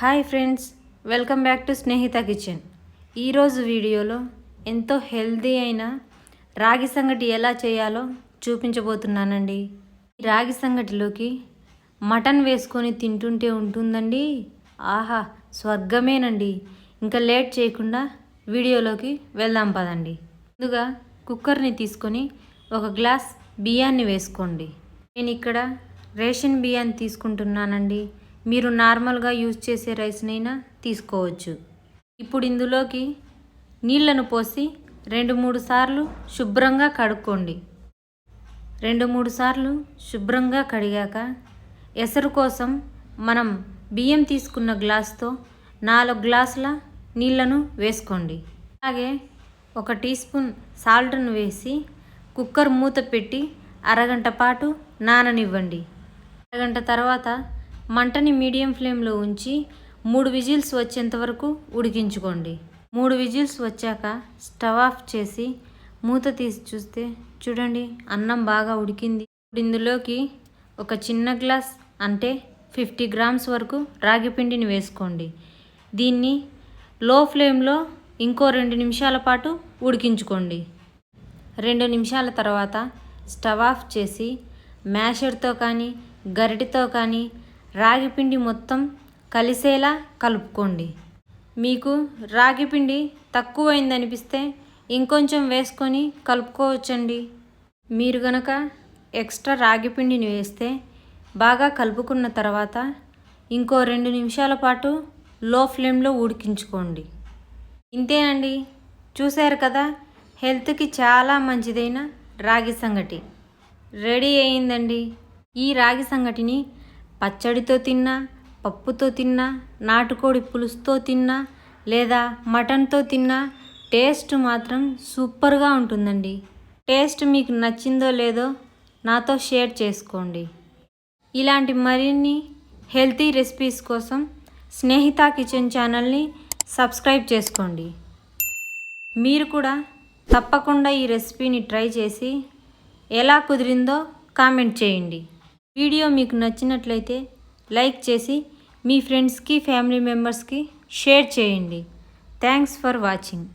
Hi friends welcome back to Snehitha kitchen. ఈరోజు వీడియోలో ఎంతో హెల్దీ అయిన రాగి సంగటి ఎలా చేయాలో చూపించబోతున్నానండి. రాగి సంగటిలోకి మటన్ వేసుకొని తింటుంటే ఉంటుందండి. ఆహా స్వర్గమేనండి. ఇంకా లేట్ చేయకుండా వీడియోలోకి వెళ్దాం పదండి. ముందుగా కుక్కర్ని తీసుకొని ఒక గ్లాస్ బియ్యాన్ని వేసుకోండి. నేను ఇక్కడ రేషన్ బియ్యాన్ని తీసుకుంటున్నానండి. మీరు నార్మల్గా యూజ్ చేసే రైస్నైనా తీసుకోవచ్చు. ఇప్పుడు ఇందులోకి నీళ్ళను పోసి రెండు మూడు సార్లు శుభ్రంగా కడుక్కోండి. రెండు మూడు సార్లు శుభ్రంగా కడిగాక ఎసరు కోసం మనం బియ్యం తీసుకున్న గ్లాస్తో నాలుగు గ్లాసుల నీళ్ళను వేసుకోండి. అలాగే ఒక టీ స్పూన్ సాల్ట్ను వేసి కుక్కర్ మూత పెట్టి అరగంట పాటు నాననివ్వండి. అరగంట తర్వాత మంటని మీడియం ఫ్లేమ్లో ఉంచి మూడు విజిల్స్ వచ్చేంత వరకు ఉడికించుకోండి. మూడు విజిల్స్ వచ్చాక స్టవ్ ఆఫ్ చేసి మూత తీసి చూస్తే చూడండి అన్నం బాగా ఉడికింది. ఇప్పుడు ఇందులోకి ఒక చిన్న గ్లాస్ అంటే ఫిఫ్టీ గ్రామ్స్ వరకు రాగి పిండిని వేసుకోండి. దీన్ని లో ఫ్లేమ్లో ఇంకో రెండు నిమిషాల పాటు ఉడికించుకోండి. రెండు నిమిషాల తర్వాత స్టవ్ ఆఫ్ చేసి మ్యాషర్తో కానీ గరిటితో కానీ రాగి పిండి మొత్తం కలిసేలా కలుపుకోండి. మీకు రాగి పిండి తక్కువైందనిపిస్తే ఇంకొంచెం వేసుకొని కలుపుకోవచ్చండి. మీరు గనక ఎక్స్ట్రా రాగి పిండిని వేస్తే బాగా కలుపుకున్న తర్వాత ఇంకో రెండు నిమిషాల పాటు లో ఫ్లేమ్లో ఉడికించుకోండి. ఇంతేనండి. చూశారు కదా హెల్త్కి చాలా మంచిదైన రాగి సంగటి. రెడీ అయిందండి. ఈ రాగి సంగటిని పచ్చడితో తిన్నా పప్పుతో తిన్నా నాటుకోడి పులుసుతో తిన్నా లేదా మటన్తో తిన్నా టేస్ట్ మాత్రం సూపర్గా ఉంటుందండి. టేస్ట్ మీకు నచ్చిందో లేదో నాతో షేర్ చేసుకోండి. ఇలాంటి మరిన్ని హెల్తీ రెసిపీస్ కోసం స్నేహిత కిచెన్ ఛానల్ని సబ్స్క్రైబ్ చేసుకోండి. మీరు కూడా తప్పకుండా ఈ రెసిపీని ట్రై చేసి ఎలా కుదిరిందో కామెంట్ చేయండి. వీడియో మీకు నచ్చినట్లయితే లైక్ చేసి మీ ఫ్రెండ్స్కి ఫ్యామిలీ మెంబర్స్కి షేర్ చేయండి. Thanks for watching.